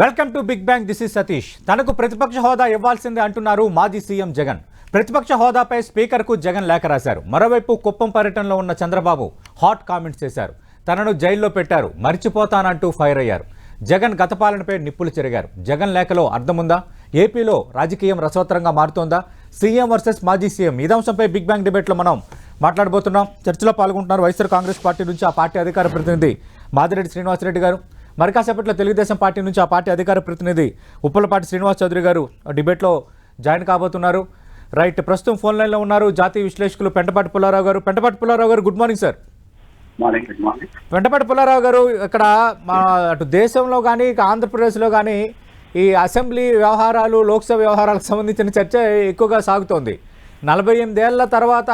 Welcome to big bang this is Satish. తనకు ప్రతిపక్ష హోదా ఇవ్వాల్సిందే అంటున్నారు మాజీ సీఎం జగన్. ప్రతిపక్ష హోదాపై స్పీకర్కు జగన్ లేఖ రాశారు. మరోవైపు కుప్పం పర్యటనలో ఉన్న చంద్రబాబు హాట్ కామెంట్స్ చేశారు. తనను జైల్లో పెట్టారు. మర్చిపోతానంటూ ఫైర్ అయ్యారు. జగన్ గత పాలనపై నిప్పులు చెరిగారు. జగన్ లేఖలో అర్థముందా? ఏపీలో రాజకీయం రసవత్తరంగా మారుతోందా? సీఎం వర్సెస్ మాజీ సీఎం. ఈ అంశంపై బిగ్ బ్యాంగ్ డిబేట్లో మనం మాట్లాడబోతున్నాం. చర్చలో పాల్గొంటున్నారు వైఎస్ఆర్ కాంగ్రెస్ పార్టీ నుంచి ఆ పార్టీ అధికార ప్రతినిధి మాదిరెడ్డి శ్రీనివాసరెడ్డి గారు. మరి కాసేపట్లో తెలుగుదేశం పార్టీ నుంచి ఆ పార్టీ అధికార ప్రతినిధి ఉప్పలపాటి శ్రీనివాస్ చౌదరి గారు డిబేట్లో జాయిన్ కాబోతున్నారు. రైట్ ప్రస్తుతం ఫోన్ లైన్లో ఉన్నారు జాతీయ విశ్లేషకులు పెంటపాటి పుల్లారావు గారు. పెంటపాటి పుల్లారావు గారు good morning sir. Ventapati Pullarao గారు ఇక్కడ మా అటు దేశంలో కానీ ఆంధ్రప్రదేశ్లో కానీ ఈ అసెంబ్లీ వ్యవహారాలు లోక్సభ వ్యవహారాలకు సంబంధించిన చర్చ ఎక్కువగా సాగుతోంది. నలభై ఎనిమిదేళ్ళ తర్వాత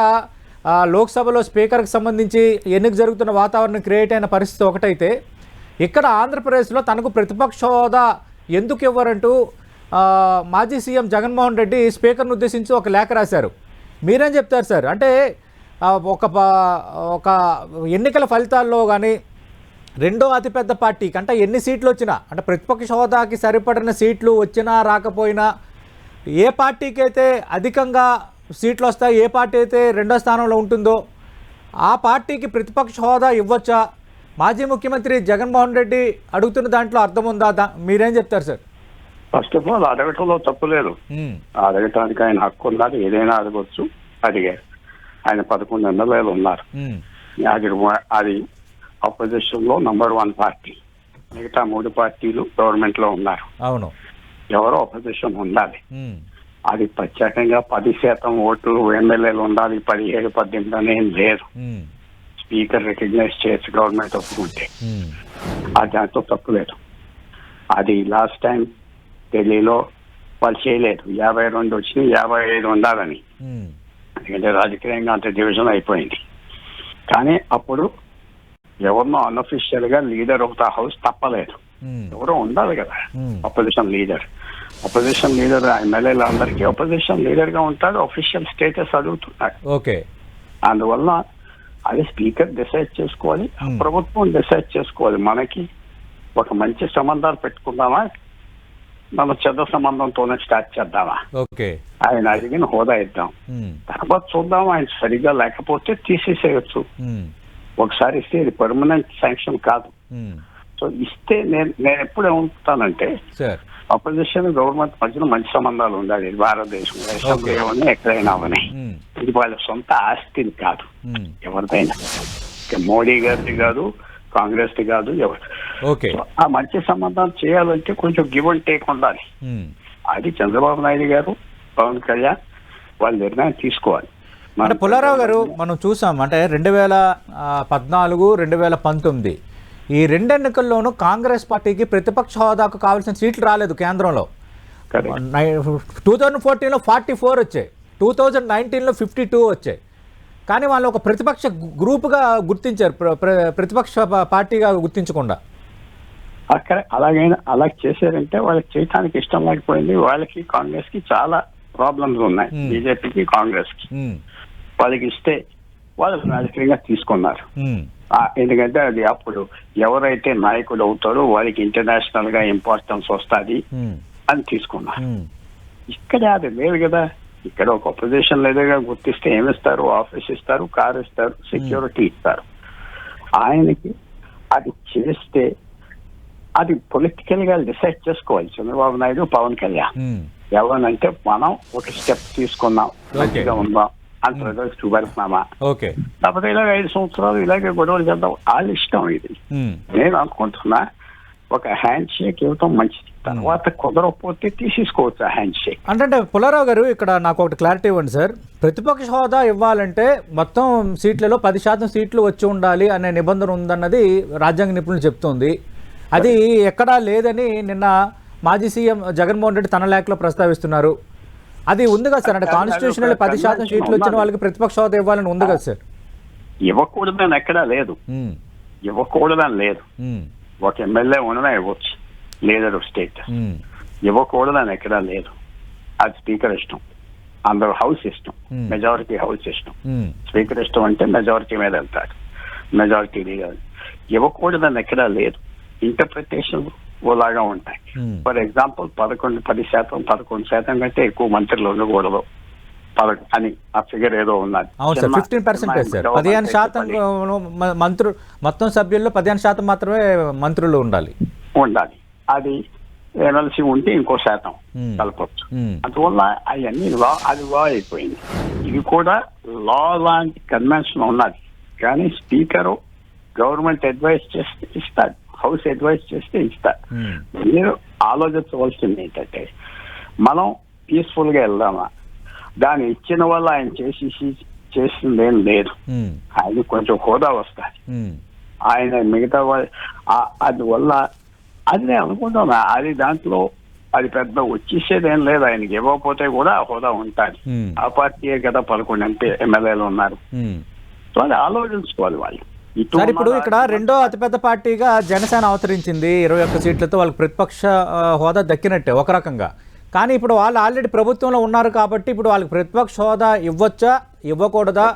లోక్సభలో స్పీకర్కి సంబంధించి ఎన్నిక జరుగుతున్న వాతావరణం క్రియేట్ అయిన పరిస్థితి ఒకటైతే ఇక్కడ ఆంధ్రప్రదేశ్లో తనకు ప్రతిపక్ష హోదా ఎందుకు ఇవ్వరంటూ మాజీ సీఎం జగన్మోహన్ రెడ్డి స్పీకర్ను ఉద్దేశించి ఒక లేఖ రాశారు. మీరేం చెప్తారు సార్? అంటే ఒక ఒక ఎన్నికల ఫలితాల్లో కానీ రెండో అతిపెద్ద పార్టీకి అంటే ఎన్ని సీట్లు వచ్చినా అంటే ప్రతిపక్ష హోదాకి సరిపడిన సీట్లు వచ్చినా రాకపోయినా ఏ పార్టీకి అయితే అధికంగా సీట్లు వస్తాయి ఏ పార్టీ అయితే రెండో స్థానంలో ఉంటుందో ఆ పార్టీకి ప్రతిపక్ష హోదా ఇవ్వచ్చా? మాజీ ముఖ్యమంత్రి జగన్మోహన్ రెడ్డి అడుగుతున్న దాంట్లో అర్థం ఉందా? మీరేం చెప్తారు సార్? ఫస్ట్ ఆఫ్ ఆల్ అడగటంలో తప్పు లేదు. ఉమ్, అడగటానికి ఆయన హక్కు ఉన్నది ఏదైనా అడగవచ్చు అడిగారు ఆయన పదకొండు ఎమ్మెల్యేలు ఉన్నారు. అది అపోజిషన్లో నంబర్ వన్ పార్టీ. మిగతా మూడు పార్టీలు గవర్నమెంట్లో ఉన్నారు. అవును. ఎవరో అపోజిషన్ ఉండాలి. అది ప్రత్యేకంగా పది శాతం ఓట్లు ఎమ్మెల్యేలు ఉండాలి పదిహేడు పద్దెనిమిది అనేం లేదు. స్పీకర్ రికగ్నైజ్ చేయొచ్చు గవర్నమెంట్ ఒప్పుకుంటే. ఉమ్, ఆ దాంట్లో తప్పు లేదు. అది లాస్ట్ టైం ఢిల్లీలో వాళ్ళు చేయలేదు. యాభై రెండు వచ్చి యాభై ఐదు ఉండాలని. ఉమ్, ఎందుకంటే రాజకీయంగా అంత డివిజన్ అయిపోయింది. కానీ అప్పుడు ఎవరినో అన్అఫిషియల్గా లీడర్ ఆఫ్ ద హౌస్ తప్పలేదు. ఉమ్, ఎవరో ఉండాలి కదా. అపోజిషన్ లీడర్ అపోజిషన్ లీడర్ ఎమ్మెల్యేలు అందరికీ అపోజిషన్ లీడర్గా ఉంటాడు అఫీషియల్ స్టేటస్ అడుగుతున్నాడు ఓకే అందువల్ల అది స్పీకర్ డిసైడ్ చేసుకోవాలి Hmm. ప్రభుత్వం డిసైడ్ చేసుకోవాలి మనకి ఒక మంచి సంబంధాలు పెట్టుకుందామా? మనం చెడ్డ సంబంధంతోనే స్టార్ట్ చేద్దామా? ఓకే. ఆయన అడిగిన హోదా ఇద్దాం. ఉమ్, తర్వాత చూద్దాం ఆయన సరిగా లేకపోతే తీసేసేయచ్చు. ఉమ్, ఒకసారి ఇస్తే ఇది పర్మనెంట్ శాంక్షన్ కాదు. సో ఇస్తే నేను నేను ఎప్పుడు ఏమంటానంటే అపోజిషన్ గవర్నమెంట్ మధ్యన మంచి సంబంధాలు ఉండాలి. ఇది భారతదేశం. అసెంబ్లీ అవని ఎక్కడైనా అవని. ఇది వాళ్ళ సొంత ఆస్తిని కాదు. ఎవరిదైనా. మోడీ గారిది కాదు కాంగ్రెస్ ది కాదు ఎవరు. ఆ మంచి సంబంధాలు చేయాలంటే కొంచెం గివ్ అండ్ టేక్ ఉండాలి. అది చంద్రబాబు నాయుడు గారు పవన్ కళ్యాణ్ వాళ్ళ నిర్ణయం తీసుకోవాలి. అంటే పుల్లారావు గారు మనం చూసాం అంటే రెండు వేల పద్నాలుగు రెండు వేల పంతొమ్మిది ఈ రెండు ఎన్నికల్లోనూ కాంగ్రెస్ పార్టీకి ప్రతిపక్ష హోదాకు కావాల్సిన సీట్లు రాలేదు కేంద్రంలో. టూ థౌజండ్ ఫోర్టీన్లో ఫార్టీ ఫోర్ వచ్చాయి. టూ థౌజండ్ నైన్టీన్లో ఫిఫ్టీ టూ వచ్చాయి. కానీ వాళ్ళు ఒక ప్రతిపక్ష గ్రూపుగా గుర్తించారు. ప్ర- ప్ర- ప్రతిపక్ష పార్టీగా గుర్తించకుండా. అక్కడ అలాగైనా అలా చేశారంటే వాళ్ళకి చేయటానికి ఇష్టం లేకపోయింది. వాళ్ళకి కాంగ్రెస్కి చాలా ప్రాబ్లమ్స్ ఉన్నాయి. బీజేపీకి కాంగ్రెస్కి వాళ్ళకి ఇస్తే వాళ్ళు రాజకీయంగా తీసుకున్నారు. ఆ, ఎందుకంటే అది అప్పుడు ఎవరైతే నాయకుడు అవుతారో వాళ్ళకి ఇంటర్నేషనల్గా ఇంపార్టెన్స్ వస్తుంది అని తీసుకున్నారు. ఉమ్, ఇక్కడ అది లేదు కదా. ఇక్కడ ఒక అపోజిషన్ లేదుగా గుర్తిస్తే ఏమిస్తారు? ఆఫీస్ ఇస్తారు కార్ ఇస్తారు సెక్యూరిటీ ఇస్తారు. ఆయనకి అది చేస్తే అది పొలిటికల్గా డిసైడ్ చేసుకోవాలి. చంద్రబాబు నాయుడు పవన్ కళ్యాణ్. ఉమ్, ఎవరనంటే మనం ఒక స్టెప్ తీసుకున్నాం. మంచిగా ఉందాం. చూపెడుతున్నామా ఓకే. లేకపోతే ఇలాగ ఐదు సంవత్సరాలు ఇలాగే గొడవలు చేద్దాం వాళ్ళ ఇష్టం ఇది. నేను అనుకుంటున్నా ఒక హ్యాండ్ షేక్ ఇవ్వటం మంచిది. తర్వాత కుదరకపోతే తీసేసుకోవచ్చు ఆ హ్యాండ్ షేక్ అంటే పుల్లారావు గారు ఇక్కడ నాకు ఒకటి క్లారిటీ ఇవ్వండి సార్. ప్రతిపక్ష హోదా ఇవ్వాలంటే మొత్తం సీట్లలో పది శాతం సీట్లు వచ్చి ఉండాలి అనే నిబంధన ఉందన్నది రాజ్యాంగ నిపుణులు చెప్తోంది. అది ఎక్కడా లేదని నిన్న మాజీ సీఎం జగన్మోహన్ రెడ్డి తన లేఖలో ప్రస్తావిస్తున్నారు. అది ఉంది కదా సార్ అంటే కాన్స్టిట్యూషనల్ ఒక పది శాతం సీట్లు వచ్చిన. వాళ్ళకి ప్రతిపక్ష హోదా ఇవ్వాలని ఉంది కదా సార్. ఇవ్వకూడదని ఎక్కడా లేదు. ఇవ్వకూడదని లేదు. ఒక ఎమ్మెల్యే ఉండనే ఇవ్వచ్చు లీడర్ ఆఫ్ స్టేట్. ఇవ్వకూడదని ఎక్కడా లేదు. అది స్పీకర్ ఇష్టం. అందరూ హౌస్ ఇష్టం. మెజారిటీ హౌస్ ఇష్టం. స్పీకర్ ఇష్టం అంటే మెజారిటీ మీద వెళ్తాడు మెజారిటీ లీడర్. ఇవ్వకూడదని ఎక్కడా లేదు. ఇంటర్ప్రిటేషన్ ఓలాగా ఉంటాయి. ఫర్ ఎగ్జాంపుల్ పదకొండు పది శాతం పదకొండు శాతం కంటే ఎక్కువ మంత్రులు ఉండకూడదు. అని ఆ ఫిగర్ ఏదో ఉన్నది. అవును సార్ చిన్న- ఫిఫ్టీన్ పర్సెంటేజ్ సార్. government పదిహేను శాతం మంత్రులు మొత్తం సభ్యుల్లో పదిహేను శాతం మాత్రమే మంత్రులు ఉండాలి. ఉండాలి. అది ఎమ్మెల్సీ ఉంటే ఇంకో శాతం Hmm. కలపచ్చు. ఉమ్, అందువల్ల అవన్నీ లా అది లా అయిపోయింది. ఇది కూడా లా లాంటి కన్వెన్షన్ ఉన్నది. కానీ స్పీకరు గవర్నమెంట్ అడ్వైస్ చేస్తే ఇస్తాడు. హౌస్ అడ్వైస్ చేస్తే ఇస్తాడు ఉమ్, మీరు ఆలోచించవలసింది ఏంటంటే మనం పీస్ఫుల్గా వెళ్దామా? దాన్ని ఇచ్చిన వల్ల ఆయన చేసి చేసిందేం లేదు. ఉమ్, ఆయన కొంచెం హోదా వస్తుంది. ఉమ్, ఆయన మిగతా అందువల్ల అది నేను అనుకుంటున్నా అది దాంట్లో అది పెద్ద వచ్చేసేది ఏం లేదు. ఆయనకి ఇవ్వకపోతే కూడా హోదా ఉంటుంది. ఉమ్, ఆ పార్టీయే కదా పదకొండు ఎంపీ ఎమ్మెల్యేలు ఉన్నారు. సో అది ఆలోచించుకోవాలి వాళ్ళు. సార్ ఇప్పుడు ఇక్కడ రెండో అతిపెద్ద పార్టీగా జనసేన అవతరించింది ఇరవై ఒక్క సీట్లతో వాళ్ళకి ప్రతిపక్ష హోదా దక్కినట్టే ఒక రకంగా. కానీ ఇప్పుడు వాళ్ళు ఆల్రెడీ ప్రభుత్వంలో ఉన్నారు కాబట్టి ఇప్పుడు వాళ్ళకి ప్రతిపక్ష హోదా ఇవ్వచ్చా? ఇవ్వకూడదా?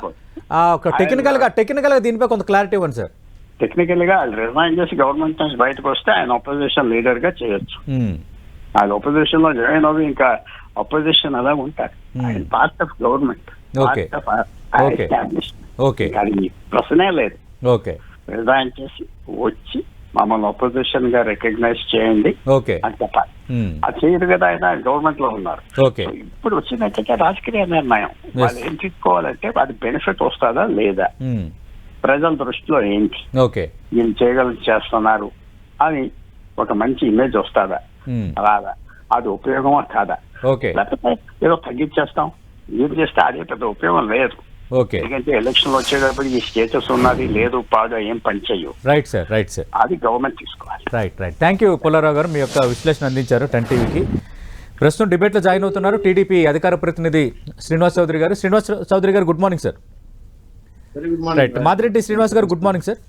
ఒక టెక్నికల్గా టెక్నికల్గా దీనిపై కొంత క్లారిటీ ఇవ్వండి సార్. టెక్నికల్గా రిజైన్ చేసి గవర్నమెంట్ నుంచి బయటకు వస్తే ఆయన అపోజిషన్ లీడర్గా చేయొచ్చు. ఆయన ఒపోజిషన్లో జాయిన్ అవ్వి ఇంకా అపోజిషన్ అలా ఉంటారు. ఆయన part of government. Okay. Okay. అది ప్రశ్నే లేదు. ఓకే. రిజైన్ చేసి వచ్చి మమ్మల్ని ఒపోజిషన్గా రికగ్నైజ్ చేయండి అని చెప్పాలి. ఉమ్, అది చేయరు కదా ఆయన గవర్నమెంట్లో ఉన్నారు. ఇప్పుడు వచ్చినట్టయితే రాజకీయ నిర్ణయం. వాళ్ళు ఏం తీసుకోవాలంటే అది బెనిఫిట్ వస్తుందా లేదా? ఉమ్, ప్రజల దృష్టిలో ఏంటి? ఓకే. వీళ్ళు చేయగలిగి చేస్తున్నారు? అని ఒక మంచి ఇమేజ్ వస్తుందా? ఉమ్, రాదా? అది ఉపయోగమా కాదా? ఓకే. లేకపోతే ఏదో తగ్గించేస్తాం? ఏం చేస్తే అదే పెద్ద ఉపయోగం లేదు. ఓకే. ఎందుకంటే ఎలక్షన్ వచ్చేటప్పుడు ఈ స్టేటస్ ఉన్నది లేదు పాడు ఏం పని చెయ్యు రైట్ సార్ రైట్ సార్ అది గవర్నమెంట్ తీసుకోవాలి. Right right thank you Pullarao గారు. మీ యొక్క విశ్లేషణ అందించారు టెన్ టీవీకి. ప్రస్తుతం డిబేట్లో జాయిన్ అవుతున్నారు టీడీపీ అధికార ప్రతినిధి శ్రీనివాస్ చౌదరి గారు. శ్రీనివాస్ చౌదరి గారు good morning sir right morning Madireddy Srinivas గారు good morning sir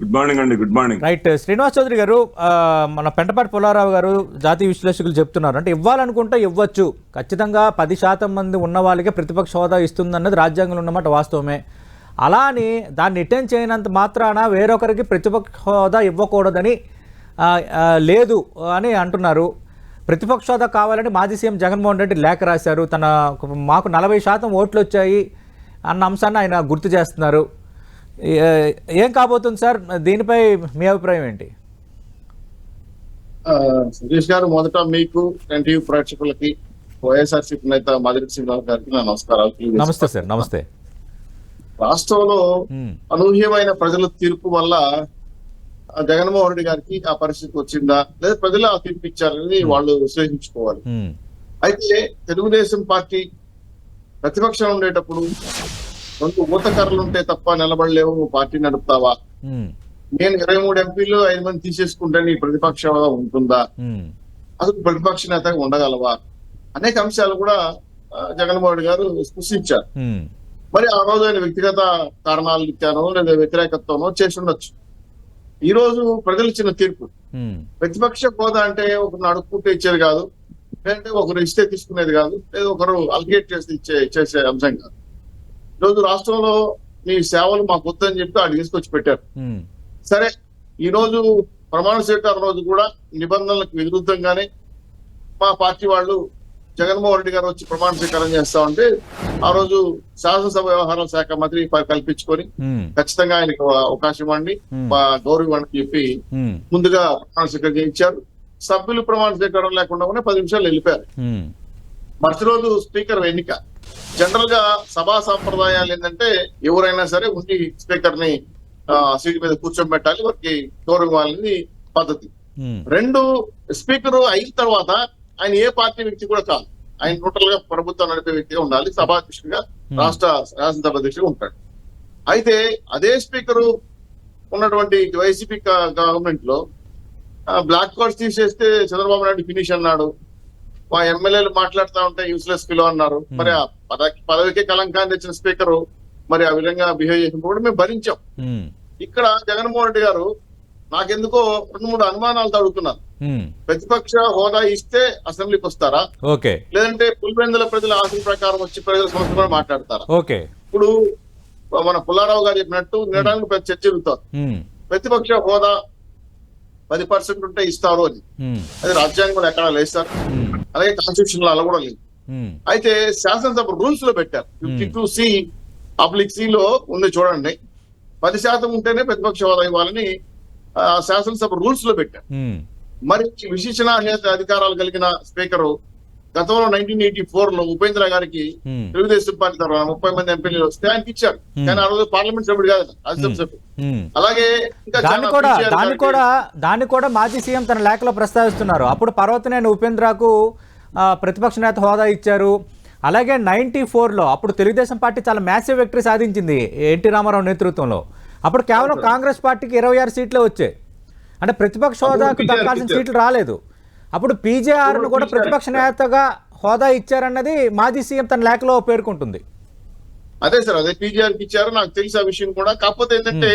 good morning అండి good morning right Srinivas Chowdary గారు మన పెంటపాటి పుల్లారావు గారు జాతీయ విశ్లేషకులు చెప్తున్నారు. అంటే ఇవ్వాలనుకుంటే ఇవ్వచ్చు. ఖచ్చితంగా పది శాతం మంది ఉన్న వాళ్ళకే ప్రతిపక్ష హోదా ఇస్తుందన్నది రాజ్యాంగంలో ఉన్నమాట వాస్తవమే. అలా అని దాన్ని రిటర్న్ చేయనంత మాత్రాన వేరొకరికి ప్రతిపక్ష హోదా ఇవ్వకూడదని లేదు అని అంటున్నారు. ప్రతిపక్ష హోదా కావాలని మాజీ సీఎం జగన్మోహన్ రెడ్డి లేఖ రాశారు. తన మాకు నలభై శాతం ఓట్లు వచ్చాయి అన్న అంశాన్ని ఆయన గుర్తు చేస్తున్నారు. ఏ- కాబోతుంది సార్? దీనిపై మీ అభిప్రాయం ఏంటి? సురేష్ గారు మొదట మీకు ఎన్టీవీ ప్రేక్షకులకి వైఎస్ఆర్సీపీ నేత మాదిరి శ్రీనివాస్ గారికి నా నమస్కారాలు. నమస్తే సార్ నమస్తే. రాష్ట్రంలో అనూహ్యమైన ప్రజల తీర్పు వల్ల జగన్మోహన్ రెడ్డి గారికి ఆ పరిస్థితి వచ్చిందా? లేదా ప్రజలు ఆ తీర్పు ఇచ్చారని వాళ్ళు విశ్లేషించుకోవాలి. అయితే తెలుగుదేశం పార్టీ ప్రతిపక్షం ఉండేటప్పుడు రెండు ఊతకర్రలు ఉంటే తప్ప నిలబడలేవు నువ్వు పార్టీ నడుపుతావా? నేను ఇరవై మూడు ఎంపీలు ఐదు మంది తీసేసుకుంటే నీ ప్రతిపక్ష హోదా ఉంటుందా అసలు ప్రతిపక్ష నేతగా ఉండగలవా? అనేక అంశాలు కూడా జగన్మోహన్ రెడ్డి గారు స్పృశించారు. మరి ఆ రోజు ఆయన వ్యక్తిగత కారణాలు ఇచ్చానో లేదా వ్యతిరేకత్వమో చేసి ఉండొచ్చు. ఈ రోజు ప్రజలు ఇచ్చిన తీర్పు. ప్రతిపక్ష హోదా అంటే ఒకరు అడుక్కుంటే ఇచ్చేది కాదు లేదంటే ఒకరు ఇస్తే తీసుకునేది కాదు లేదా ఒకరు అల్గేట్ చేసి ఇచ్చే చేసే అంశం కాదు. ఈ రోజు రాష్ట్రంలో మీ సేవలు మాకు వద్దని చెప్పి అడిగి తీసుకొచ్చి పెట్టారు. సరే ఈ రోజు ప్రమాణ స్వీకారం రోజు కూడా నిబంధనలకు విరుద్ధంగానే మా పార్టీ వాళ్ళు జగన్మోహన్ రెడ్డి గారు వచ్చి ప్రమాణ స్వీకారం చేస్తా ఉంటే ఆ రోజు శాసనసభ వ్యవహారాల శాఖ మంత్రి కల్పించుకొని ఖచ్చితంగా ఆయనకు అవకాశం ఇవ్వండి. మా గౌరవం అని చెప్పి ముందుగా ప్రమాణ స్వీకారం చేయించారు. సభ్యులు ప్రమాణ స్వీకారం లేకుండా పది నిమిషాలు వెళ్ళిపోయారు. మరుసటి రోజు స్పీకర్ ఎన్నిక జనరల్గా సభా సంప్రదాయాలు ఏంటంటే ఎవరైనా సరే ఉండి స్పీకర్ని సీట్ మీద కూర్చోబెట్టాలి వారికి గౌరవం ఇవ్వాలని పద్ధతి రెండు స్పీకర్ అయిన తర్వాత ఆయన ఏ పార్టీ వ్యక్తి కూడా కాదు. ఆయన టోటల్గా ప్రభుత్వం నడిపే వ్యక్తిగా ఉండాలి సభాధ్యక్షుడిగా రాష్ట్ర శాసనసభ అధ్యక్షుడిగా ఉంటాడు. అయితే అదే స్పీకరు ఉన్నటువంటి వైసీపీ గవర్నమెంట్లో బ్లాక్ కార్డ్స్ తీసేస్తే చంద్రబాబు నాయుడు ఫినిష్ అన్నాడు. మా ఎమ్మెల్యేలు మాట్లాడుతూ ఉంటే యూస్లెస్ ఫిలో అన్నారు. మరి ఆ పదవి పదవికే కలంకాన్ని తెచ్చిన స్పీకర్ మరి ఆ విధంగా బిహేవ్ చేసినప్పుడు కూడా మేము భరించాం. ఉమ్, ఇక్కడ జగన్మోహన్ రెడ్డి గారు నాకెందుకో రెండు మూడు అనుమానాలు అడుగుతున్నారు ఉమ్, ప్రతిపక్ష హోదా ఇస్తే అసెంబ్లీకి వస్తారా? లేదంటే పులివెందుల ప్రజల ఆశల ప్రకారం వచ్చి ప్రజల కూడా మాట్లాడతారా? ఓకే. ఇప్పుడు మన పుల్లారావు గారు చెప్పినట్టు వినడానికి పెద్ద చర్చ జరుగుతారు ప్రతిపక్ష హోదా పది పర్సెంట్ ఉంటే ఇస్తారు అని. ఉమ్, అది రాజ్యాంగంలో ఎక్కడా లేదు సార్ అలాగే కాన్స్టిట్యూషన్లో అలా కూడా లేదు. అయితే శాసనసభ రూల్స్లో పెట్టారు. Fifty two C public C లో ఉంది చూడండి. పది శాతం ఉంటేనే ప్రతిపక్ష హోదా ఇవ్వాలని శాసనసభ రూల్స్లో పెట్టారు. మరి ఈ విశేషణాహేత అధికారాలు కలిగిన స్పీకర్ గతంలో నైన్టీన్ ఎయిటీ ఫోర్లో ఉపేంద్ర గారికి తెలుగుదేశం పార్టీ తరఫున ముప్పై మంది ఎంపీలు వస్తే ఆయనకి ఇచ్చారు. కానీ ఆ రోజు పార్లమెంట్ సభ్యుడు కాదు రాజ్యసభ. అలాగే ఇంకా దాన్ని కూడా దాన్ని కూడా దాన్ని కూడా మాజీ సీఎం తన లేఖలో ప్రస్తావిస్తున్నారు. అప్పుడు పర్వతనేని ఉపేంద్రకు ప్రతిపక్ష నేత హోదా ఇచ్చారు. అలాగే నైన్టీ ఫోర్లో అప్పుడు తెలుగుదేశం పార్టీ చాలా మ్యాసివ్ విక్టరీ సాధించింది ఎన్టీ రామారావు నేతృత్వంలో. అప్పుడు కేవలం కాంగ్రెస్ పార్టీకి ఇరవై ఆరు సీట్లే వచ్చాయి. అంటే ప్రతిపక్ష హోదాకు దక్కాల్సిన. సీట్లు రాలేదు. అప్పుడు పీజేఆర్ను కూడా ప్రతిపక్ష నేతగా హోదా ఇచ్చారన్నది మాజీ సీఎం తన లేఖలో పేర్కొంటుంది. అదే సార్ అదే పీజీఆర్కి ఇచ్చారు. నాకు తెలుసు ఆ విషయం కూడా. కాకపోతే ఏంటంటే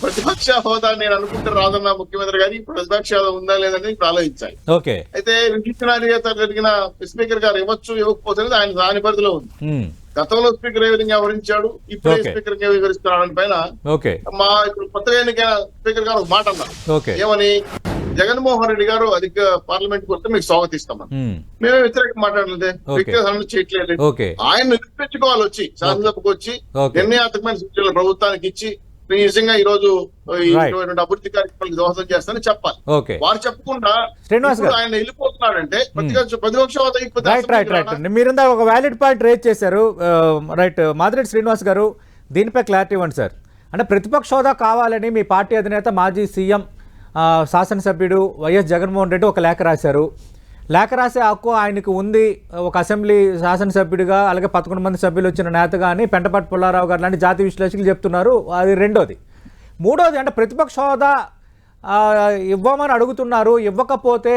ప్రతిపక్ష హోదా నేను అనుకుంటే రాదన్న ముఖ్యమంత్రి గారి ప్రతిపక్ష హోదా ఉందా లేదని ఇప్పుడు ఆలోచించాలి. ఓకే. అయితే విశిష్టనాధికత కలిగిన స్పీకర్ గారు ఇవ్వచ్చు ఇవ్వకపోతే ఆయన దాని పరిధిలో ఉంది. గతంలో స్పీకర్ ఏ విధంగా వివరించాడు ఇప్పుడు. స్పీకర్ వివరిస్తున్నాడు పైన మా ఇప్పుడు కొత్తగా ఎన్నికైన స్పీకర్ గారు ఒక మాట అన్నారు. ఏమని? జగన్మోహన్ రెడ్డి గారు అధిక పార్లమెంట్ వస్తే మీకు స్వాగతిస్తామని. ఉమ్, మేమే వ్యతిరేకం మాట్లాడలేదే. వ్యక్తిగత చేయట్లేదు. ఆయన నిరూపించుకోవాలి వచ్చి శాసనసభకు వచ్చి. నిర్ణయాత్మకమైన సూచనలు ప్రభుత్వానికి ఇచ్చి నిజంగా ఈ రోజు. ఇటువంటి అభివృద్ధి కార్యక్రమాలకు దోహదం చేస్తానని చెప్పాలి. వారు చెప్పకుండా శ్రీనివాస్ ఇప్పుడు గారు. ఆయన వెళ్ళిపోతున్నాడంటే ప్రతిపక్ష మీరు ఒక వ్యాలిడ్ పాయింట్ రేజ్ చేశారు. రైట్ మాదిరెడ్డి శ్రీనివాస్ గారు దీనిపై క్లారిటీ ఇవ్వండి సార్ అంటే ప్రతిపక్ష హోదా కావాలని మీ పార్టీ అధినేత మాజీ సీఎం శాసనసభ్యుడు వైఎస్ జగన్మోహన్ రెడ్డి ఒక లేఖ రాశారు. లేఖ రాసే హక్కు ఆయనకు ఉంది. ఒక అసెంబ్లీ శాసనసభ్యుడిగా అలాగే పదకొండు మంది సభ్యులు వచ్చిన నేతగా అని పెంటపాటి పుల్లారావు గారు లాంటి జాతీయ విశ్లేషకులు చెప్తున్నారు. అది రెండోది. మూడోది అంటే ప్రతిపక్ష హోదా ఇవ్వమని అడుగుతున్నారు. ఇవ్వకపోతే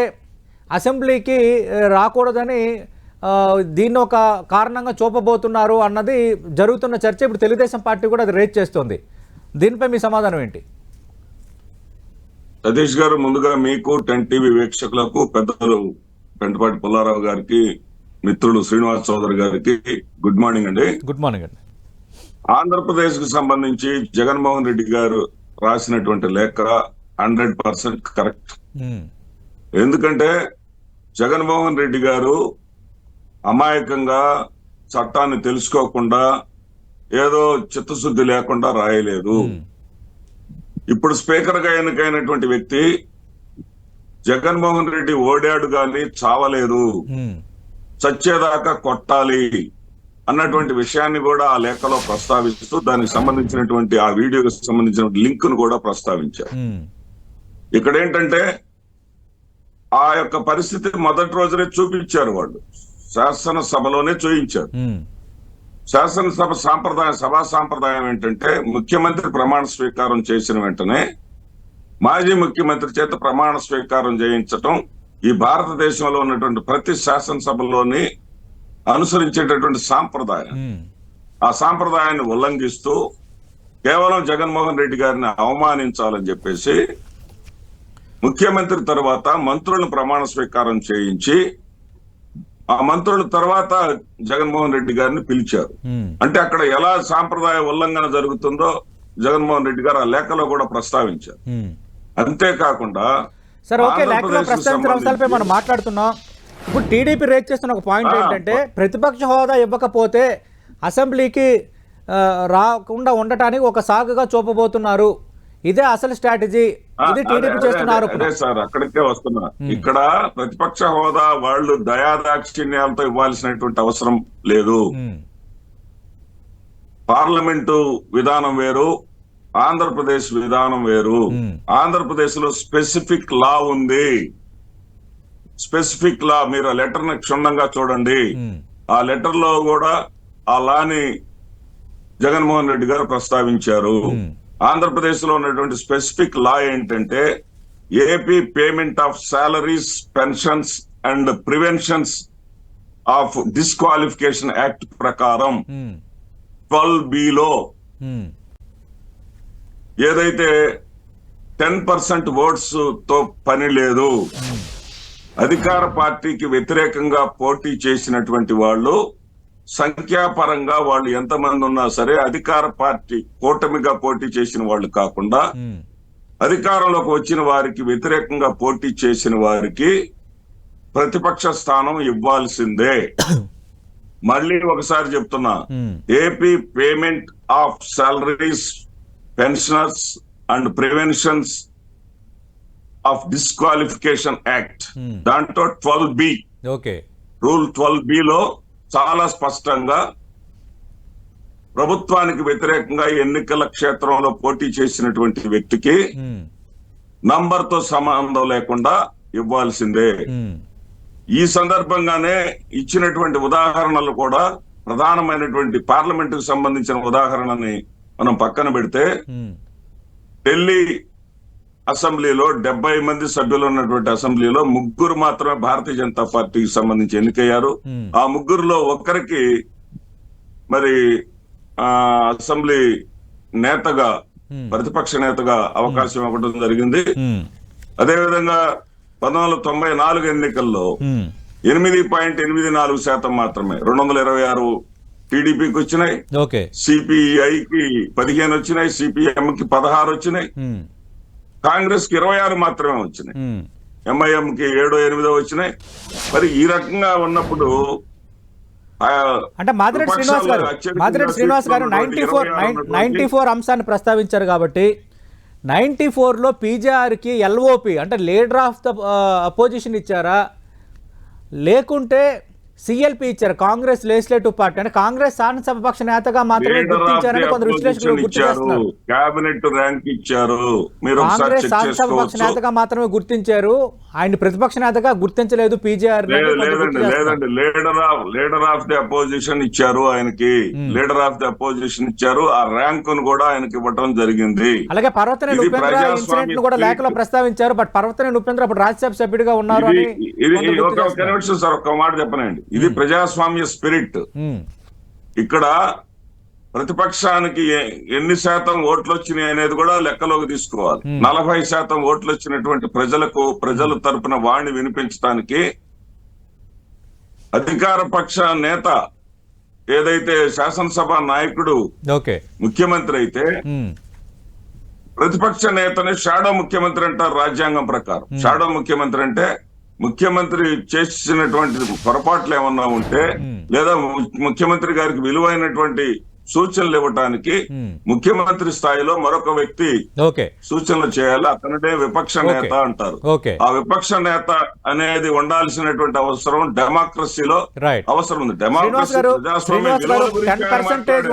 అసెంబ్లీకి రాకూడదని దీన్ని ఒక కారణంగా చూపబోతున్నారు అన్నది జరుగుతున్న చర్చ ఇప్పుడు తెలుగుదేశం పార్టీ కూడా అది రేజ్ చేస్తుంది. దీనిపై మీ సమాధానం ఏంటి? సతీష్ గారు ముందుగా మీకు టెన్ టీవీ వీక్షకులకు పెద్దలు పెంటపాటి పుల్లారావు గారికి మిత్రులు శ్రీనివాస్ చౌదరి గారికి గుడ్ మార్నింగ్ అండి. గుడ్ మార్నింగ్ అండి. ఆంధ్రప్రదేశ్కు సంబంధించి జగన్మోహన్ రెడ్డి గారు రాసినటువంటి లేఖ హండ్రెడ్ పర్సెంట్ కరెక్ట్. ఎందుకంటే జగన్మోహన్ రెడ్డి గారు అమాయకంగా చట్టాన్ని తెలుసుకోకుండా ఏదో చిత్తశుద్ధి లేకుండా రాయలేదు. ఇప్పుడు స్పీకర్గా ఎన్నికైనటువంటి వ్యక్తి జగన్మోహన్ రెడ్డి ఓడాడు గాని చావలేదు. చచ్చేదాకా కొట్టాలి అన్నటువంటి విషయాన్ని కూడా ఆ లేఖలో ప్రస్తావిస్తూ దానికి సంబంధించినటువంటి ఆ వీడియోకి సంబంధించిన లింక్ను కూడా ప్రస్తావించారు. ఇక్కడ ఏంటంటే ఆ యొక్క పరిస్థితి మొదటి రోజునే చూపించారు వాళ్ళు. శాసనసభలోనే చూపించారు శాసనసభ సాంప్రదాయం సభా సాంప్రదాయం ఏంటంటే ముఖ్యమంత్రి ప్రమాణ స్వీకారం చేసిన వెంటనే మాజీ ముఖ్యమంత్రి చేత ప్రమాణ స్వీకారం చేయించటం ఈ భారతదేశంలో ఉన్నటువంటి ప్రతి శాసనసభలోని అనుసరించేటటువంటి సాంప్రదాయం. ఆ సాంప్రదాయాన్ని ఉల్లంఘిస్తూ కేవలం జగన్మోహన్ రెడ్డి గారిని అవమానించాలని చెప్పేసి ముఖ్యమంత్రి తర్వాత మంత్రులను ప్రమాణ స్వీకారం చేయించి ఆ మంత్రుల తర్వాత జగన్మోహన్ రెడ్డి గారిని పిలిచారు. అంటే అక్కడ ఎలా సాంప్రదాయ ఉల్లంఘన జరుగుతుందో జగన్మోహన్ రెడ్డి గారు ఆ లేఖలో కూడా ప్రస్తావించారు. అంతేకాకుండా సరే ఓకే లేఖలో ప్రస్తావించిన అంశాలపై మనం మాట్లాడుతున్నాం. ఇప్పుడు టీడీపీ రేజ్ చేస్తున్న ఒక పాయింట్ ఏంటంటే ప్రతిపక్ష హోదా ఇవ్వకపోతే అసెంబ్లీకి రాకుండా ఉండటానికి ఒక సాగుగా చూపబోతున్నారు. ఇదే అసలు స్ట్రాటజీ. ఇది టీడీపీ చేస్తున్న సార్ అక్కడికే వస్తున్నా. ఇక్కడ ప్రతిపక్ష హోదా వాళ్ళు దయాదాక్షిణ్యాలతో ఇవ్వాల్సినటువంటి అవసరం లేదు. పార్లమెంటు విధానం వేరు ఆంధ్రప్రదేశ్ విధానం వేరు. ఆంధ్రప్రదేశ్లో స్పెసిఫిక్ లా ఉంది. స్పెసిఫిక్ లా మీరు ఆ లెటర్ని క్షుణ్ణంగా చూడండి. ఆ లెటర్లో కూడా ఆ లాని జగన్మోహన్ రెడ్డి గారు ప్రస్తావించారు. Hmm. ఆంధ్రప్రదేశ్లో ఉన్నటువంటి స్పెసిఫిక్ లా ఏంటంటే AP payment of salaries pensions and preventions of disqualification act ప్రకారం ఉమ్, ట్వెల్వ్ బిలో ఉమ్, ఏదైతే టెన్ పర్సెంట్ ఓట్స్తో పని లేదు అధికార పార్టీకి వ్యతిరేకంగా పోటీ చేసినటువంటి వాళ్ళు సంఖ్యాపరంగా వాళ్ళు ఎంతమంది ఉన్నా సరే అధికార పార్టీ కూటమిగా పోటీ చేసిన వాళ్ళు కాకుండా అధికారంలోకి వచ్చిన వారికి వ్యతిరేకంగా పోటీ చేసిన వారికి ప్రతిపక్ష స్థానం ఇవ్వాల్సిందే. మళ్ళీ ఒకసారి చెప్తున్నా AP payment of salaries pensioners and preventions of disqualification act. దాంట్లో ట్వెల్వ్ బి. రూల్ ట్వెల్వ్ బిలో చాలా స్పష్టంగా ప్రభుత్వానికి వ్యతిరేకంగా ఎన్నికల క్షేత్రంలో పోటీ చేసినటువంటి వ్యక్తికి నంబర్తో సంబంధం లేకుండా ఇవ్వాల్సిందే. ఈ సందర్భంగానే ఇచ్చినటువంటి ఉదాహరణలు కూడా ప్రధానమైనటువంటి పార్లమెంట్కు సంబంధించిన ఉదాహరణని మనం పక్కన పెడితే ఢిల్లీ అసెంబ్లీలో డెబ్బై మంది సభ్యులు ఉన్నటువంటి అసెంబ్లీలో ముగ్గురు మాత్రమే భారతీయ జనతా పార్టీకి సంబంధించి ఎన్నికయ్యారు. ఆ ముగ్గురులో ఒక్కరికి మరి ఆ అసెంబ్లీ నేతగా ప్రతిపక్ష నేతగా అవకాశం ఇవ్వడం జరిగింది. అదేవిధంగా పంతొమ్మిది వందల తొంభై నాలుగు ఎన్నికల్లో ఎనిమిది పాయింట్ ఎనిమిది నాలుగు శాతం మాత్రమే రెండు వందల ఇరవై ఆరు టీడీపీకి వచ్చినాయి. సిపిఐకి పదిహేను వచ్చినాయి సిపిఎం కి పదహారు వచ్చినాయి. కాంగ్రెస్కి ఇరవై ఆరు మాత్రమే వచ్చినాయి. ఎంఐఎం కి ఏడో ఎనిమిదో వచ్చినాయి. మరి ఈ రకంగా ఉన్నప్పుడు అంటే మాదిరెడ్డి శ్రీనివాస్ గారు మాదిరెడ్డి శ్రీనివాస్ గారు నైన్టీ ఫోర్ నైన్టీ ఫోర్ అంశాన్ని ప్రస్తావించారు కాబట్టి నైన్టీ ఫోర్లో పీజేఆర్కి ఎల్ఓపి అంటే లీడర్ ఆఫ్ ద అపోజిషన్ ఇచ్చారా? లేకుంటే సిఎల్పి ఇచ్చారు. కాంగ్రెస్ లెజిస్లేటివ్ పార్టీ అంటే కాంగ్రెస్ శాసనసభపక్ష నేతగా మాత్రమే గుర్తించారని కొందరు విశ్లేషకులు గుర్తు ఇచ్చారు. చేస్తున్నారు. కేబినెట్ ర్యాంక్ ఇచ్చారు. కాంగ్రెస్ చెక్ శాసనసభపక్ష చేసుకోవచ్చు నేతగా మాత్రమే గుర్తించారు. ఆయన ప్రతిపక్ష నేతగా గుర్తించలేదు. పీజేఆర్ లేదు లేదండి leader of leader of the opposition ఇచ్చారు ఆయనకి. లీడర్ ఆఫ్ ది అపోజిషన్ ఇచ్చారు. ఆ ర్యాంక్ను కూడా ఆయనకి ఇవ్వటం జరిగింది. అలాగే పర్వతనేని ఉపేంద్ర ఇన్సిడెంట్ కూడా లేఖలో. ప్రస్తావించారు. బట్ పర్వతనేని ఉపేంద్ర అప్పుడు రాజ్యసభ సభ్యుడిగా ఉన్నారు ఇది అని ఇది కొందరు ఒక సార్ ఒక మాట చెప్పనండి. ఇది ప్రజాస్వామ్య స్పిరిట్. ఇక్కడ ప్రతిపక్షానికి ఎన్ని శాతం ఓట్లు వచ్చినాయి అనేది కూడా లెక్కలోకి తీసుకోవాలి. నలభై శాతం ఓట్లు వచ్చినటువంటి ప్రజలకు ప్రజల తరపున వాణ్ణి వినిపించడానికి అధికార పక్ష నేత ఏదైతే శాసనసభ నాయకుడు ముఖ్యమంత్రి అయితే ప్రతిపక్ష నేతని షాడో ముఖ్యమంత్రి అంటారు రాజ్యాంగం ప్రకారం. షాడో ముఖ్యమంత్రి అంటే ముఖ్యమంత్రి చేసినటువంటి పొరపాట్లు ఏమన్నా ఉంటే. లేదా ముఖ్యమంత్రి గారికి విలువైనటువంటి సూచనలు ఇవ్వటానికి ముఖ్యమంత్రి స్థాయిలో మరొక వ్యక్తి సూచనలు చేయాలి. అతనిదే విపక్ష నేత. అంటారు. ఆ విపక్ష నేత అనేది ఉండాల్సినటువంటి అవసరం డెమోక్రసీలో అవసరం ఉంది. డెమోక్రసీ.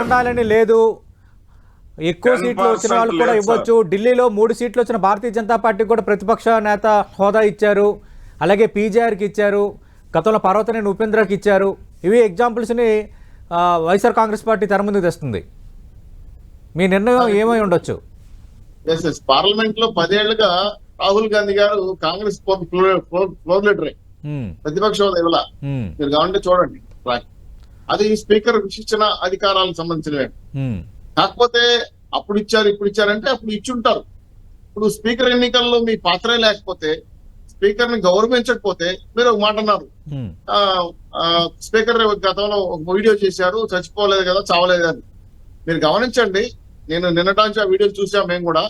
ఉండాలని లేదు. ఎక్కువ 10% సీట్లు వచ్చిన వాళ్ళు కూడా ఇవ్వచ్చు. ఢిల్లీలో మూడు సీట్లు వచ్చిన భారతీయ జనతా పార్టీకి కూడా ప్రతిపక్ష నేత హోదా ఇచ్చారు. అలాగే పీజేఆర్కి ఇచ్చారు గతంలో పర్వతనేని ఉపేంద్రకి ఇచ్చారు. ఇవి ఎగ్జాంపుల్స్ని వైఎస్ఆర్ కాంగ్రెస్ పార్టీ తెర ముందుకు తెస్తుంది. మీ నిర్ణయం ఏమై ఉండొచ్చు? ఎస్ ఎస్ పార్లమెంట్లో పదేళ్ళుగా రాహుల్ గాంధీ గారు కాంగ్రెస్ ఫ్లోర్ లీడరే. ప్రతిపక్ష హోదా ఇవ్వాల? ఉమ్, మీరు కావాలంటే చూడండి. అది స్పీకర్ విశిక్షణ అధికారాలకు సంబంధించినవే. కాకపోతే అప్పుడు ఇచ్చారు ఇప్పుడు ఇచ్చారంటే అప్పుడు ఇచ్చుంటారు. ఇప్పుడు స్పీకర్ ఎన్నికల్లో మీ పాత్రే లేకపోతే స్పీకర్ని గౌరవించకపోతే మీరు ఒక మాట అన్నారు. స్పీకర్ గతంలో ఒక వీడియో చేశారు చచ్చిపోలేదు కదా చావలేదు అని. మీరు గమనించండి నేను నిన్నటాంచి ఆ వీడియో చూసాం మేము కూడా.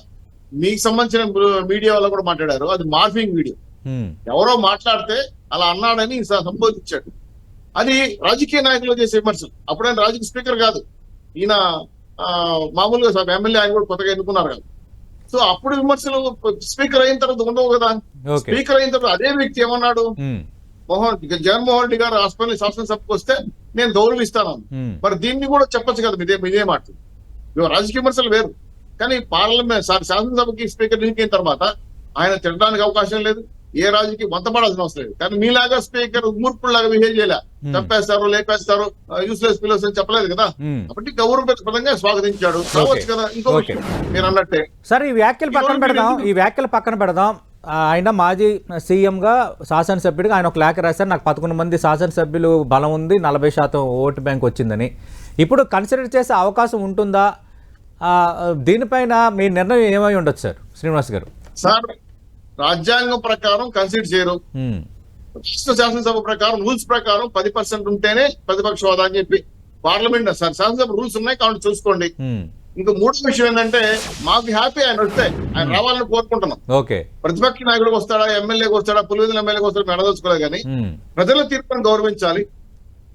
మీకు సంబంధించిన మీడియా వాళ్ళు కూడా మాట్లాడారు అది మార్ఫింగ్ వీడియో. ఎవరో మాట్లాడితే అలా అన్నాడని సంబోధించాడు. అది రాజకీయ నాయకులు చేసే విమర్శలు. అప్పుడైనా రాజకీయ స్పీకర్ కాదు. ఈయన మామూలుగా ఎమ్మెల్యే ఆయన కూడా కొత్తగా ఎన్నుకున్నారు కదా. సో అప్పుడు విమర్శలు స్పీకర్ అయిన తర్వాత ఉండవు కదా. స్పీకర్ అయిన తర్వాత అదే వ్యక్తి ఏమన్నాడు? మోహన్ జగన్మోహన్ రెడ్డి గారు హాస్పిటల్ శాసనసభకు వస్తే నేను గౌరవిస్తాను మరి దీన్ని కూడా చెప్పొచ్చు కదా ఇదే ఇదే మాట. రాజకీయ విమర్శలు వేరు. కానీ పార్లమెంట్ సారీ శాసనసభకి స్పీకర్ ఎన్నికైన తర్వాత ఆయన తినడానికి అవకాశం లేదు. ఏ రాజకీయ వంతపడాల్సిన అవసరం లేదు. కానీ మీలాగా స్పీకర్ మూర్ఖుల్లాగా బిహేవ్ చేయలే. చంపేస్తారు లేపేస్తారు యూస్లెస్ పిల్లర్స్ అని చెప్పలేదు కదా? ఉమ్. కాబట్టి గౌరవప్రదంగా స్వాగతించాడు. కావచ్చు కదా? ఇంకో మీరు అన్నట్టే. సరే ఈ వ్యాఖ్యలు పక్కన పెడదాం. ఈ వ్యాఖ్యలు పక్కన పెడదాం. ఆయన మాజీ సీఎంగా శాసనసభ్యుడిగా ఆయన ఒక లేఖ రాశారు. నాకు పదకొండు మంది శాసనసభ్యులు బలం ఉంది నలభై శాతం ఓటు బ్యాంక్ వచ్చిందని. ఇప్పుడు కన్సిడర్ చేసే అవకాశం ఉంటుందా? ఆ, దీనిపైన మీ నిర్ణయం ఏమై ఉండొచ్చు సార్ శ్రీనివాస్ గారు. సార్ రాజ్యాంగం ప్రకారం కన్సిడర్ చేయరు. రాష్ట్ర శాసనసభ ప్రకారం రూల్స్ ప్రకారం పది పర్సెంట్ ఉంటేనే ప్రతిపక్ష హోదా అని చెప్పి పార్లమెంట్ సార్ శాసనసభ రూల్స్ ఉన్నాయి కాబట్టి చూసుకోండి. ఇంకా మూడో విషయం ఏంటంటే మాకు హ్యాపీ ఆయన వస్తే ఆయన రావాలని కోరుకుంటున్నాం. ఓకే. ప్రతిపక్ష నాయకుడికి వస్తాడా ఎమ్మెల్యేకి వస్తాడా పులివెందుల ఎమ్మెల్యేకి వస్తాడా మెడదలుచుకోలేదు కానీ ప్రజల తీర్పును గౌరవించాలి.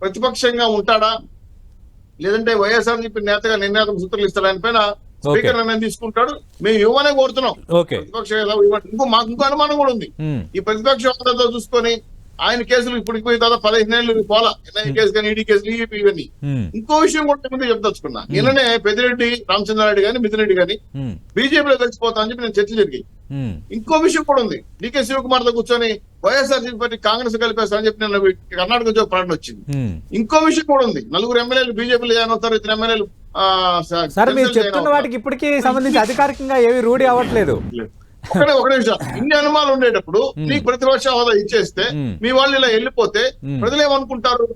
ప్రతిపక్షంగా ఉంటాడా? లేదంటే వైఎస్ఆర్ చెప్పి నేతగా నిర్ణయాత్మక సూత్రాలు ఇస్తాడా? అని పైన స్పీకర్ నిర్ణయం తీసుకుంటాడు. మేము ఇవ్వనే కోరుతున్నాం. ప్రతిపక్ష. ఇంకో మాకు ఇంకో అనుమానం కూడా ఉంది. ఈ ప్రతిపక్ష చూసుకొని ఆయన కేసులు ఇప్పుడు పోయి దాదాపు పదిహేను ఏళ్ళు పోలా. ఎన్ఐ కేసు కానీ ఈడీ కేసులు ఇవి ఇవన్నీ. ఉమ్, ఇంకో విషయం కూడా ముందు చెప్దలుచుకున్నా నిన్ననే పెద్దిరెడ్డి రామచంద్రారెడ్డి గాని మిథున్ రెడ్డి గాని బీజేపీలో కలిసిపోతా అని చెప్పి నేను చర్చ జరిగాయి. ఇంకో విషయం కూడా ఉంది. డీకే శివకుమార్తో కూర్చొని వైఎస్ఆర్ పార్టీ కాంగ్రెస్ కలిపేస్తా అని చెప్పి నిన్న కర్ణాటక ఉద్యోగ ప్రకటన వచ్చింది. ఇంకో విషయం కూడా ఉంది. నలుగురు ఎమ్మెల్యేలు బీజేపీలో జాయిన్ అవుతారు ఇద్దరు ఎమ్మెల్యేలు సార్ మీరు చెప్తున్న. వాటికి ఇప్పటికీ సంబంధించి అధికారికంగా ఏవి రూఢి అవ్వట్లేదు. ఒకటే ఒక నిమిషం. ఇన్ని అనుమానాలు ఉండేటప్పుడు. నీకు ప్రతిపక్ష హోదా ఇచ్చేస్తే. మీ వాళ్ళు ఇలా వెళ్ళిపోతే. ప్రజలు ఏమనుకుంటారు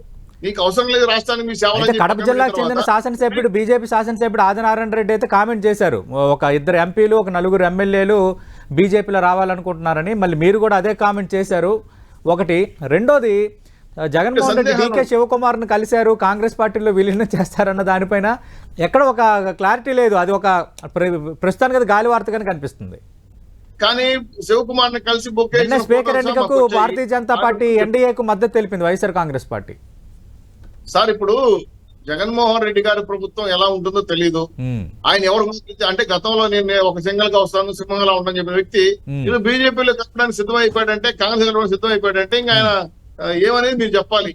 నీకు అవసరం లేదు రాష్ట్రానికి మీ అని కడప జిల్లాకు తర్వాత చెందిన శాసనసభ్యుడు బీజేపీ శాసనసభ్యుడు ఆదినారాయణ రెడ్డి అయితే కామెంట్ చేశారు. ఒక ఇద్దరు ఎంపీలు ఒక నలుగురు ఎమ్మెల్యేలు బీజేపీలో రావాలనుకుంటున్నారని మళ్ళీ మీరు కూడా అదే కామెంట్ చేశారు. ఒకటి. రెండోది జగన్మోహన్ రెడ్డి డీకే శివకుమార్ను కలిశారు కాంగ్రెస్ పార్టీలో విలీనం చేస్తారన్న దానిపైన ఎక్కడ ఒక క్లారిటీ లేదు. అది ఒక ప్ర- ప్రస్తుతానికి అది గాలి వార్తగానే కనిపిస్తుంది కానీ శివకుమార్ని కలిసి బుక్ నిన్న స్పీకర్ ఎన్నికకు భారతీయ జనతా పార్టీ ఎన్డీఏకు మద్దతు తెలిపింది వైఎస్ఆర్ కాంగ్రెస్ పార్టీ. సార్ ఇప్పుడు జగన్మోహన్ రెడ్డి గారి ప్రభుత్వం ఎలా ఉంటుందో తెలియదు ఆయన ఎవరు అంటే గతంలో నేను ఒక సింగల్గా వస్తాను సింహంగా ఉంటాను చెప్పిన వ్యక్తి. ఇది బీజేపీలో కట్టడానికి సిద్ధమైపోయాడంటే కాంగ్రెస్ కలవడానికి సిద్ధమైపోయాడంటే ఇంకా ఆయన ఏమనేది మీరు చెప్పాలి.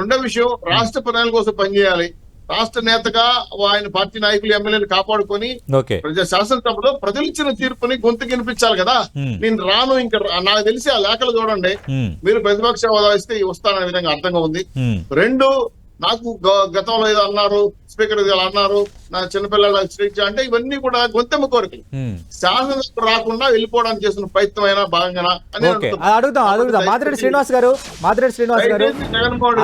రెండో విషయం రాష్ట్ర ప్రజల కోసం పనిచేయాలి. రాష్ట్ర నేతగా ఆయన పార్టీ నాయకులు ఎమ్మెల్యేలు కాపాడుకొని ప్రజా శాసనసభలో ప్రజలు ఇచ్చిన తీర్పుని గొంతు వినిపించాలి కదా. మ్మ్. నేను రాను ఇంకా నాకు తెలిసి ఆ లేఖలు చూడండి. ఉమ్, మీరు ప్రతిపక్ష హోదా ఇస్తే వస్తాననే విధంగా అర్థంగా ఉంది. ఉమ్, రెండు నాకు గతంలో ఏదో అన్నారు స్పీకర్ అన్నారు నా చిన్నపిల్లల స్ట్రీట్ అంటే ఇవన్నీ కూడా గొంతెమ్మ కోరికలు. శాసనసభ రాకుండా వెళ్ళిపోవడానికి చేసిన ప్రయత్నం అయినా భాగంగా అడుగుదాం అడుగుదాం. మాదిరెడ్డి శ్రీనివాస్ గారు మాదిరెడ్డి శ్రీనివాస్ గారు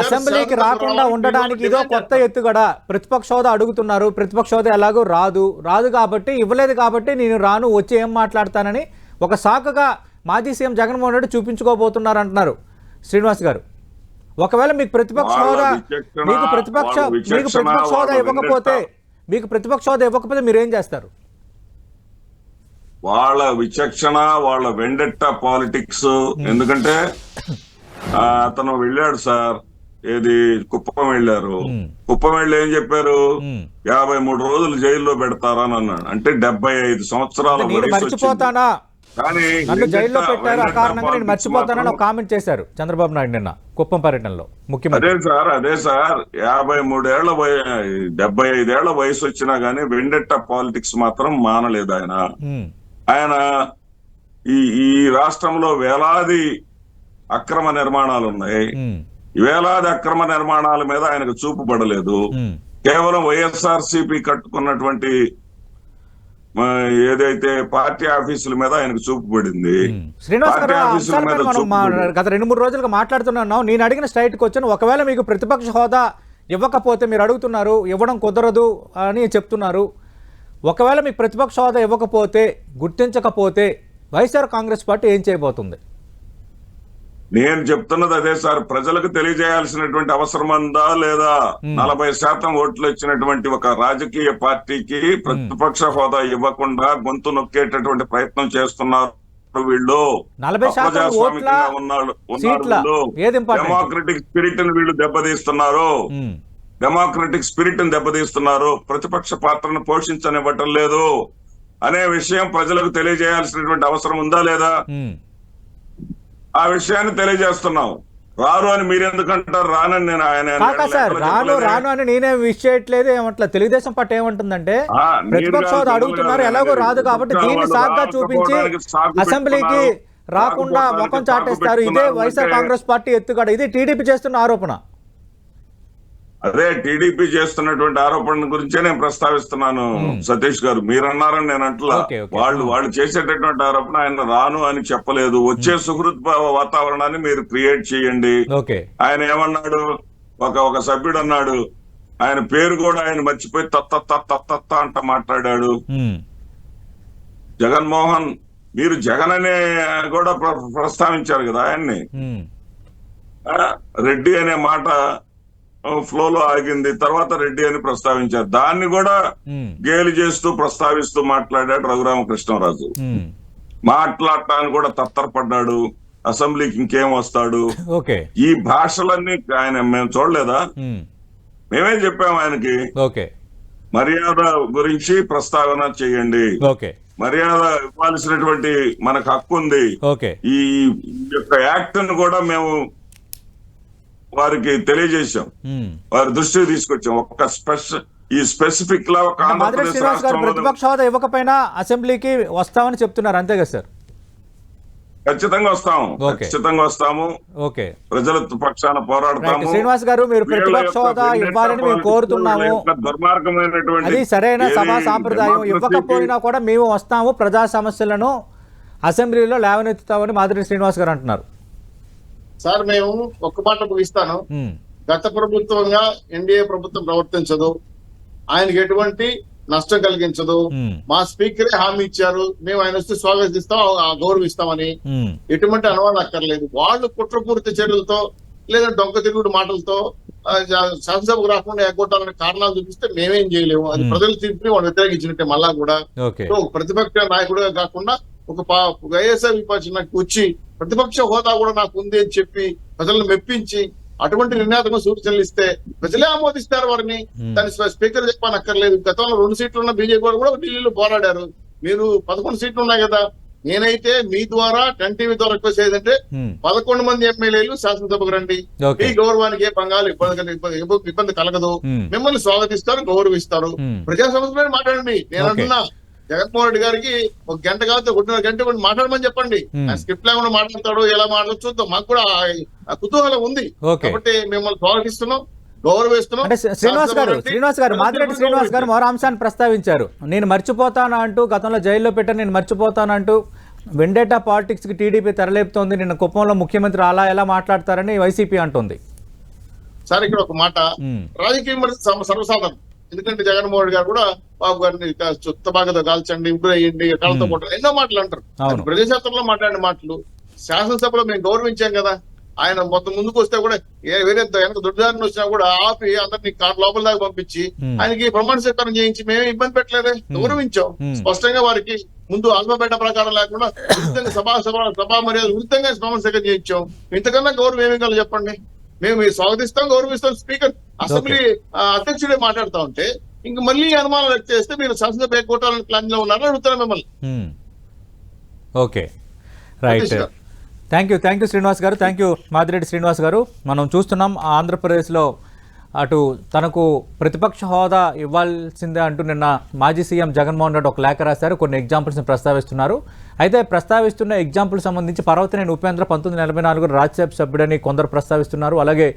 అసెంబ్లీకి రాకుండా ఉండడానికి ఇదో కొత్త ఎత్తుగడ ప్రతిపక్ష హోదా అడుగుతున్నారు. ప్రతిపక్ష హోదా ఎలాగో రాదు. రాదు కాబట్టి ఇవ్వలేదు కాబట్టి నేను రాను వచ్చి ఏం మాట్లాడతానని ఒక సాకుగా మాజీ సీఎం జగన్మోహన్ రెడ్డి చూపించుకోబోతున్నారు అంటున్నారు శ్రీనివాస్ గారు. ఒకవేళ మీకు ప్రతిపక్ష హోదా మీకు ప్రతిపక్ష మీకు ప్రతిపక్ష హోదా ఇవ్వకపోతే. మీకు ప్రతిపక్ష హోదా ఇవ్వకపోతే మీరు ఏం చేస్తారు వాళ్ళ విచక్షణ వాళ్ళ వెండెట్ట పాలిటిక్స్ ఎందుకంటే అతను వెళ్ళాడు సార్ ఏది కుప్పం వెళ్ళారు. కుప్పం వెళ్ళి ఏం చెప్పారు. యాభై మూడు రోజులు జైల్లో పెడతారని అన్నాడు అంటే డెబ్బై ఐదు సంవత్సరాల. మర్చిపోతానా నన్ను జైల్లో పెట్టారు ఆ వెండెట్ట కారణంగా నేను మర్చిపోతానని ఒక కామెంట్ చేశారు చంద్రబాబు నాయుడు నిన్న కుప్పం పర్యటనలో ముఖ్యమంత్రి. అదే సార్ అదే సార్. యాభై మూడేళ్ళ డెబ్బై ఐదేళ్ళ వయసు వచ్చినా గానీ వెండెట్ట పాలిటిక్స్ మాత్రం మానలేదు ఆయన. ఆయన ఈ ఈ రాష్ట్రంలో వేలాది అక్రమ నిర్మాణాలు ఉన్నాయి. వేలాది అక్రమ నిర్మాణాల మీద ఆయనకు చూపు పడలేదు. కేవలం వైఎస్ఆర్ సిపి కట్టుకున్నటువంటి ఏదైతే పార్టీ ఆఫీసుల మీద ఆయనకు చూపు పడింది. గత రెండు మూడు రోజులుగా మాట్లాడుతున్నాం నేను అడిగిన స్ట్రైట్ క్వశ్చన్ ఒకవేళ మీకు ప్రతిపక్ష హోదా ఇవ్వకపోతే మీరు అడుగుతున్నారు ఇవ్వడం కుదరదు అని చెప్తున్నారు. ఒకవేళ మీకు ప్రతిపక్ష హోదా ఇవ్వకపోతే గుర్తించకపోతే వైఎస్ఆర్ కాంగ్రెస్ పార్టీ ఏం చేయబోతుంది? నేను చెప్తున్నది అదే సార్. ప్రజలకు తెలియజేయాల్సినటువంటి అవసరం ఉందా లేదా? నలభై శాతం ఓట్లు వచ్చినటువంటి ఒక రాజకీయ పార్టీకి ప్రతిపక్ష హోదా ఇవ్వకుండా గొంతు నొక్కేటటువంటి ప్రయత్నం చేస్తున్నారు వీళ్ళు. ఓట్ల ఉన్నారు డెమోక్రటిక్ స్పిరిట్ని వీళ్ళు దెబ్బతీస్తున్నారు. డెమోక్రటిక్ స్పిరిట్ని దెబ్బతీస్తున్నారు. ప్రతిపక్ష పాత్రను పోషించనివ్వటం లేదు. అనే విషయం ప్రజలకు తెలియజేయాల్సినటువంటి అవసరం ఉందా లేదా. ఆ విషయాన్ని తెలియజేస్తున్నాం రారు అని మీరు ఎందుకంటారు రానని నేను ఆయన సార్ రాను. రాను అని నేనే విష్ చేయట్లేదు ఏమట్లా తెలుగుదేశం పార్టీ ఏమంటుందంటే ప్రతిపక్ష హోదా అడుగుతున్నారు ఎలాగో. రాదు కాబట్టి దీన్ని సాగ్గా చూపించి అసెంబ్లీకి. రాకుండా ముఖం చాటేస్తారు ఇదే వైఎస్ఆర్ కాంగ్రెస్ పార్టీ ఎత్తుగడ ఇది టీడీపీ చేస్తున్న ఆరోపణ అదే టీడీపీ చేస్తున్నటువంటి ఆరోపణ గురించే నేను ప్రస్తావిస్తున్నాను సతీష్ గారు. మీరు అన్నారని నేను అంటలా. వాళ్ళు వాళ్ళు చేసేటటువంటి ఆరోపణ ఆయన రాను అని చెప్పలేదు. వచ్చే సుహృత్ వాతావరణాన్ని మీరు క్రియేట్ చేయండి. ఆయన ఏమన్నాడు? ఒక ఒక సభ్యుడు అన్నాడు. ఆయన పేరు కూడా ఆయన మర్చిపోయి తత్త తత్త తత్త అంట మాట్లాడాడు. ఉమ్, జగన్మోహన్ మీరు జగన్ అనే కూడా ప్ర- ప్రస్తావించారు కదా ఆయన్ని. రెడ్డి అనే మాట ఫ్లోలో ఆగింది. తర్వాత రెడ్డి అని ప్రస్తావించారు. దాన్ని కూడా గేలి చేస్తూ ప్రస్తావిస్తూ మాట్లాడాడు రఘురామకృష్ణరాజు. మాట్లాడటానికి కూడా తత్తరపడ్డాడు. అసెంబ్లీకి ఇంకేం వస్తాడు? ఈ భాషలన్నీ ఆయన మేము చూడలేదా? మేమేం. చెప్పాము ఆయనకి. మర్యాద గురించి ప్రస్తావన చేయండి. మర్యాద ఇవ్వాల్సినటువంటి మనకు హక్కు ఉంది. ఈ యొక్క యాక్ట్ను కూడా మేము వారికి తెలియజేశాం. వారి దృష్టికి తీసుకొచ్చాం. ఒక స్పెషల్ ఈ స్పెసిఫిక్ లా ఒక ఆంధ్రప్రదేశ్ ప్రతిపక్ష హోదా ఇవ్వకపోయినా అసెంబ్లీకి వస్తామని చెప్తున్నారు. అంతే కదా సార్? ఖచ్చితంగా వస్తాము. ఖచ్చితంగా వస్తాము. ఓకే. ప్రజల పక్షాన పోరాడతాము. శ్రీనివాస్ గారు మీరు ప్రతిపక్ష హోదా ఇవ్వాలని మేము కోరుతున్నాము. దుర్మార్గమైనటువంటి అది సరైన సభా సాంప్రదాయం. ఇవ్వకపోయినా కూడా మేము వస్తాము ప్రజా సమస్యలను అసెంబ్లీలో లేవనెత్తుతామని మాదిరెడ్డి శ్రీనివాస్ గారు అంటున్నారు. సార్ మేము ఒక్క మాట ముగిస్తాను గత ప్రభుత్వంగా ఎన్డీఏ ప్రభుత్వం ప్రవర్తించదు. ఆయనకి ఎటువంటి నష్టం కలిగించదు. మా స్పీకరే హామీ ఇచ్చారు. మేము ఆయన వస్తే స్వాగతిస్తాం గౌరవిస్తామని. ఎటువంటి అనుమానం అక్కర్లేదు. వాళ్ళు కుట్రపూరిత చర్యలతో లేదా డొంక తిరుగుడు మాటలతో శాసనసభకు రాకుండా ఎగ్గొట్టాలనే కారణాలు చూపిస్తే మేమేం చేయలేము. అది. ప్రజలు తీర్పుని వాళ్ళు వ్యతిరేకించినట్టే మళ్ళా కూడా. ప్రతిపక్ష నాయకుడుగా కాకుండా ఒక వైఎస్ఆర్ విపక్ష నాకు వచ్చి ప్రతిపక్ష హోదా కూడా నాకు ఉంది అని చెప్పి ప్రజలను మెప్పించి అటువంటి నిర్ణయాత్మక సూచనలు ఇస్తే ప్రజలే ఆమోదిస్తారు వారిని. దాని స్ప- స్పీకర్ చెప్పనక్కర్లేదు. గతంలో రెండు సీట్లు ఉన్న బీజేపీ వాళ్ళు కూడా ఢిల్లీలో పోరాడారు. మీరు పదకొండు సీట్లు ఉన్నాయి కదా. నేనైతే మీ ద్వారా టెన్ టీవీ ద్వారా రిక్వెస్ట్ ఏదంటే పదకొండు మంది ఎమ్మెల్యేలు శాసనసభకు రండి. మీ గౌరవానికి ఏ పంగాలు ఇబ్బంది ఇబ్బంది కలగదు. మిమ్మల్ని స్వాగతిస్తారు గౌరవిస్తారు. ప్రజా సమస్యలే మాట్లాడండి. నేను. అంటున్నా. జగన్మోహన్ రెడ్డి గారికి ఒక గంట కాదు ఒకటిన్నర గంట కూడా మాట్లాడమని చెప్పండి. స్క్రిప్ట్ లేకుండా మాట్లాడతాడు ఎలా మాట్లాడచ్చు చూద్దాం. మాకు కూడా కుతూహలం ఉంది. కాబట్టి మిమ్మల్ని స్వాగతిస్తున్నాం గౌరవిస్తున్నాం. శ్రీనివాస్ గారు శ్రీనివాస్ గారు మాదిరెడ్డి శ్రీనివాస్ గారు మరో అంశాన్ని ప్రస్తావించారు. నేను మర్చిపోతాను అంటూ గతంలో జైల్లో పెట్టాను నేను మర్చిపోతాను అంటూ వెండేటా పాలిటిక్స్కి టీడీపీ తెరలేపుతోంది. నిన్న కుప్పంలో ముఖ్యమంత్రి అలా ఎలా మాట్లాడతారని వైసీపీ అంటుంది. సార్ ఇక్కడ ఒక మాట. రాజకీయ సర్వసాధారణం. ఎందుకంటే జగన్మోహన్ రెడ్డి గారు కూడా బాబు గారిని చుత్త బాగా కాల్చండి ఇంప్రూవ్ అయ్యండి కళ్ళతో. కొట్టండి ఎన్నో మాటలు అంటారు ప్రజాశాస్త్రంలో మాట్లాడిన మాటలు శాసనసభలో మేము గౌరవించాం కదా ఆయన మొత్తం ముందుకు వస్తే కూడా ఏ వేరే వెనక దుర్దారిని వచ్చినా కూడా ఆపి అందరినీ కార్ లోపల దాకా పంపించి. ఆయనకి ప్రమాణ స్వీకారం చేయించి మేమే ఇబ్బంది పెట్టలేదే గౌరవించాం. స్పష్టంగా వారికి ముందు ఆల్ఫాబేట ప్రకారం లేకుండా విరుద్ధంగా సభా సభా సభా మర్యాద విరుద్ధంగా ప్రమాణ స్వీకారం చేయించాం ఇంతకన్నా గౌరవం ఏమి కాదు చెప్పండి మేము స్వాగతిస్తాం గౌరవిస్తాం స్పీకర్ అసెంబ్లీ అధ్యక్షుడే మాట్లాడుతా ఉంటే ఇంక మళ్ళీ అనుమానం వ్యక్తం చేస్తే మీరు శాసనసభ ఎగ్గొట్టాలని ప్లాన్లో ఉన్నారని అడుగుతాను మిమ్మల్ని. Okay. Right. Thank you thank you Srinivas గారు థ్యాంక్ యూ మాదిరెడ్డి శ్రీనివాస్ గారు. మనం చూస్తున్నాం ఆంధ్రప్రదేశ్లో అటు తనకు ప్రతిపక్ష హోదా ఇవ్వాల్సిందే అంటూ నిన్న మాజీ సీఎం జగన్మోహన్ రెడ్డి ఒక లేఖ రాశారు. కొన్ని ఎగ్జాంపుల్స్ని ప్రస్తావిస్తున్నారు. అయితే ప్రస్తావిస్తున్న ఎగ్జాంపుల్ సంబంధించి పర్వతనేని ఉపేంద్ర పంతొమ్మిది నలభై నాలుగు రాజ్యసభ సభ్యుడని కొందరు ప్రస్తావిస్తున్నారు. అలాగే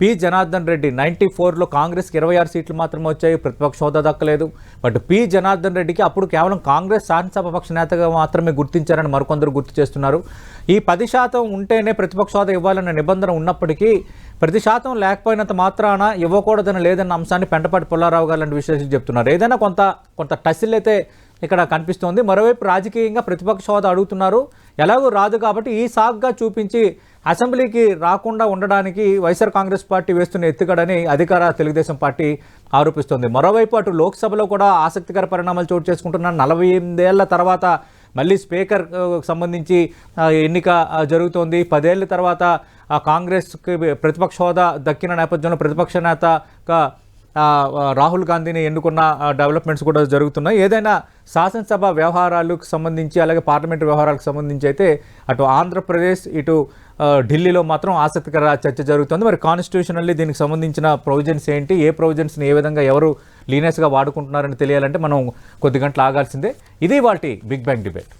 పి. జనార్దన్ రెడ్డి నైంటీ ఫోర్లో కాంగ్రెస్కి ఇరవై ఆరు సీట్లు మాత్రమే వచ్చాయి. ప్రతిపక్ష హోదా దక్కలేదు. But P. జనార్దన్ రెడ్డికి అప్పుడు కేవలం కాంగ్రెస్ శాసనసభ పక్ష నేతగా మాత్రమే గుర్తించారని మరికొందరు గుర్తు చేస్తున్నారు. ఈ పది శాతం ఉంటేనే ప్రతిపక్ష హోదా ఇవ్వాలన్న నిబంధన ఉన్నప్పటికీ ప్రతి శాతం లేకపోయినంత మాత్రాన ఇవ్వకూడదని లేదన్న అంశాన్ని పెంటపాటి పుల్లారావు గారు లాంటి విశ్లేషకులు చెప్తున్నారు. ఏదైనా కొంత కొంత టసిల్ అయితే ఇక్కడ కనిపిస్తోంది. మరోవైపు రాజకీయంగా ప్రతిపక్ష హోదా అడుగుతున్నారు. ఎలాగో రాదు కాబట్టి ఈ సాగ్గా చూపించి అసెంబ్లీకి రాకుండా ఉండడానికి వైఎస్ఆర్ కాంగ్రెస్ పార్టీ వేస్తున్న ఎత్తుగడని అధికార తెలుగుదేశం పార్టీ ఆరోపిస్తోంది. మరోవైపు అటు లోక్సభలో కూడా ఆసక్తికర పరిణామాలు చోటు చేసుకుంటున్న నలభై ఎనిమిదేళ్ళ తర్వాత మళ్ళీ స్పీకర్ సంబంధించి ఎన్నిక జరుగుతోంది. పదేళ్ళ తర్వాత ఆ కాంగ్రెస్కి ప్రతిపక్ష హోదా దక్కిన నేపథ్యంలో ప్రతిపక్ష నేతగా రాహుల్ గాంధీని ఎన్నుకున్న డెవలప్మెంట్స్ కూడా జరుగుతున్నాయి. ఏదైనా శాసనసభ వ్యవహారాలకు సంబంధించి అలాగే పార్లమెంటు వ్యవహారాలకు సంబంధించి అయితే అటు ఆంధ్రప్రదేశ్ ఇటు ఢిల్లీలో మాత్రం ఆసక్తికర చర్చ జరుగుతుంది. మరి కాన్స్టిట్యూషనల్లీ దీనికి సంబంధించిన ప్రొవిజన్స్ ఏంటి? ఏ ప్రొవిజన్స్ని ఏ విధంగా ఎవరు లీనియస్గా వాడుకుంటున్నారని తెలియాలంటే మనం కొద్ది గంటలు ఆగాల్సిందే. ఇది వాటి బిగ్ బ్యాంగ్ డిబేట్